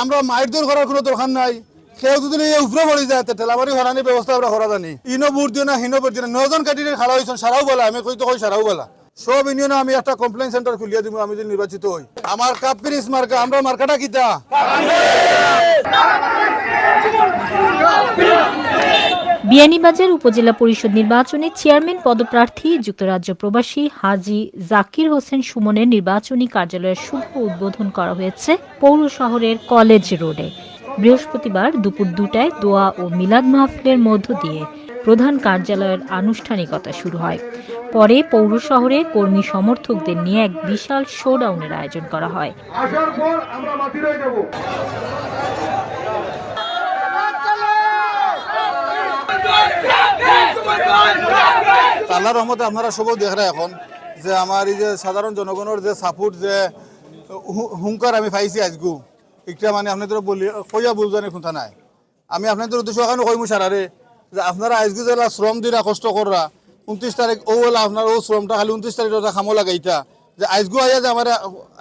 আমরা মাইট দূর করার কোনো দরকার নাই। কেউ যদি এই উপরে পড়ে যায় তে ঠেলাবাড়ি হরানি ব্যবস্থা আমরা করা জানি। ইনো বুট দিও না হিনো বুট দিও না নজন কাটিয়ে খালা হয়েছেন সারাও বলা আমি কই তো কই সারাও বলা। সব ইউনিয়নে আমি একটা কমপ্লেন সেন্টার খুলিয়ে দিব আমি যদি নির্বাচিত হই। আমার কাপ পিরিস মার্কা আমরা মার্কাটা কিতা? বিয়ানীবাজার উপজেলা পরিষদ নির্বাচনে চেয়ারম্যান পদপ্রার্থী যুক্তরাজ্য প্রবাসী হাজি জাকির হোসেন সুমনের নির্বাচনী কার্যালয়ের শুভ উদ্বোধন করা হয়েছে পৌর শহরের কলেজ রোডে। বৃহস্পতিবার দুপুর দুটায় দোয়া ও মিলাদ মাহফিলের মধ্য দিয়ে প্রধান কার্যালয়ের আনুষ্ঠানিকতা শুরু হয়। পরে পৌর শহরে কর্মী সমর্থকদের নিয়ে এক বিশাল শোডাউনের আয়োজন করা হয়। আল্লাহ রহমতে আপনারা সবও দেখরা এখন যে আমার এই যে সাধারণ জনগণের যে সাপোর্ট যে হুঙ্কার আমি পাইছি আজগু। একটা মানে আপনাদের বলি, কইয়া বুঝানি খুঁতা নাই। আমি আপনাদের উদ্দেশ্য এখানে কইমু সারারে যে আপনারা আজগু জেলা শ্রম দিরা কষ্ট কররা উনত্রিশ তারিখ ও হলা আপনার ও শ্রমটা খালি উনত্রিশ তারিখ ওটা খামো লাগাইতা যে আজগু আইয়া যে আমার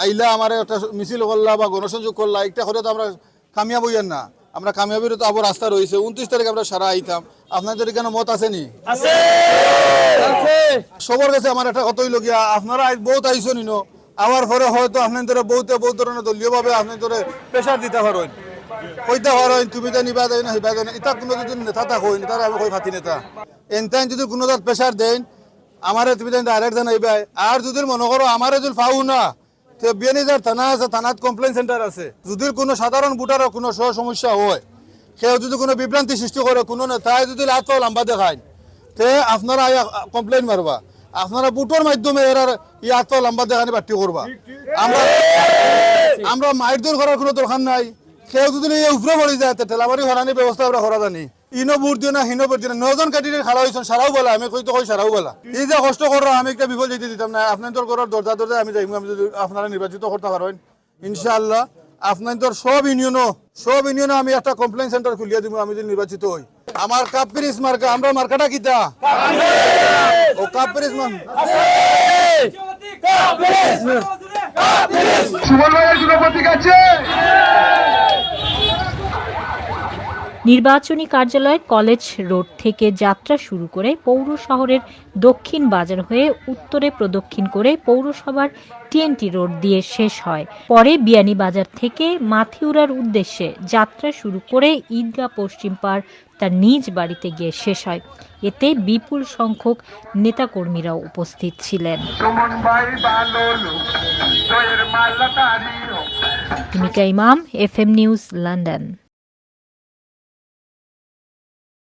আইলা, আমার একটা মিছিল করলা বা গণসংযোগ করলা একটা করে তো আমরা কামিয়াব হইয়ান না। আমরা কামিয়াবির তো আবার রাস্তা রয়েছে উনত্রিশ তারিখ আমরা সারা আইতাম। আপনাদের এখানে মত আসেনি সবার কাছে আমার একটা কতই লগিয়া আপনারা বহুত আইসো নিনো আমার পরে হয়তো আপনাদের বহুতে বহুত ধরনের দলীয় ভাবে আপনাদের প্রেশার দিতে পারেন কইতে পারেন তুমি তো নিবা দেয় না হিবা দেয় না এটা কোনো যদি নেতা তা কই তারা আমি কই ফাতি নেতা? যদি কোনো তার প্রেশার দেন আমারে তুমি তাই ডাইরেক্ট জানাইবা আর যদি মনে করো আমারে যদি পাও না তো বিয়ানিজার থানা আছে থানাত কমপ্লেন সেন্টার আছে। যদি কোনো সাধারণ ভোটারের কোনো সহ সমস্যা হয় কেউ যদি কোনো বিভ্রান্তি সৃষ্টি করে কোনো নেতায় যদি লাত পাও, লম্বা দেখায়। তে আপনারা কমপ্লেন মারবা আপনারা বুটোর মাধ্যমে এরার ইয়াত তো লম্বা দেখানি বাট্টি করবা আমরা আমরা মাইর দূর করার কোনো দরকার নাই। কেউ যদি এই উপরে পড়ে যায় ঠেলাবাড়ি হরানি ব্যবস্থা আমরা করা জানি। ইনো বুট দিও না হিনো বুট দিও না। নজন কাটিয়ে খাড়া হয়েছেন সারাও বলা। আমি কই তো কই সারাও বলা। এই যে কষ্ট করো আমি একটা বিফল যেতে দিতাম না। আপনাদের ঘরের দরজা দরজা আমি যাইম আমি যদি আপনারা নির্বাচিত করতে পারেন ইনশাআল্লাহ। আপনাদের সব ইউনিয়নও সব ইউনিয়নে আমি একটা কমপ্লেন সেন্টার খুলিয়ে দিব আমি যদি নির্বাচিত হই। আমার কাপ পিরিস মার্কা আমরা মার্কাটা কিতা? ও কাপ পিরিস মান। জন্য প্রতীক আছে। নির্বাচনী কার্যালয় কলেজ রোড থেকে যাত্রা শুরু করে পৌর শহরের দক্ষিণ বাজার হয়ে উত্তরে প্রদক্ষিণ করে পৌরসভার টিএনটি রোড দিয়ে শেষ হয়। পরে বিয়ানী বাজার থেকে মাথিউরার উদ্দেশ্যে যাত্রা শুরু করে ঈদগাহ পশ্চিম পাড় তার নিজ বাড়িতে গিয়ে শেষ হয়। এতে বিপুল সংখ্যক নেতাকর্মীরাও উপস্থিত ছিলেন। ভূমিকা ইমাম এফ এম নিউজ লন্ডন।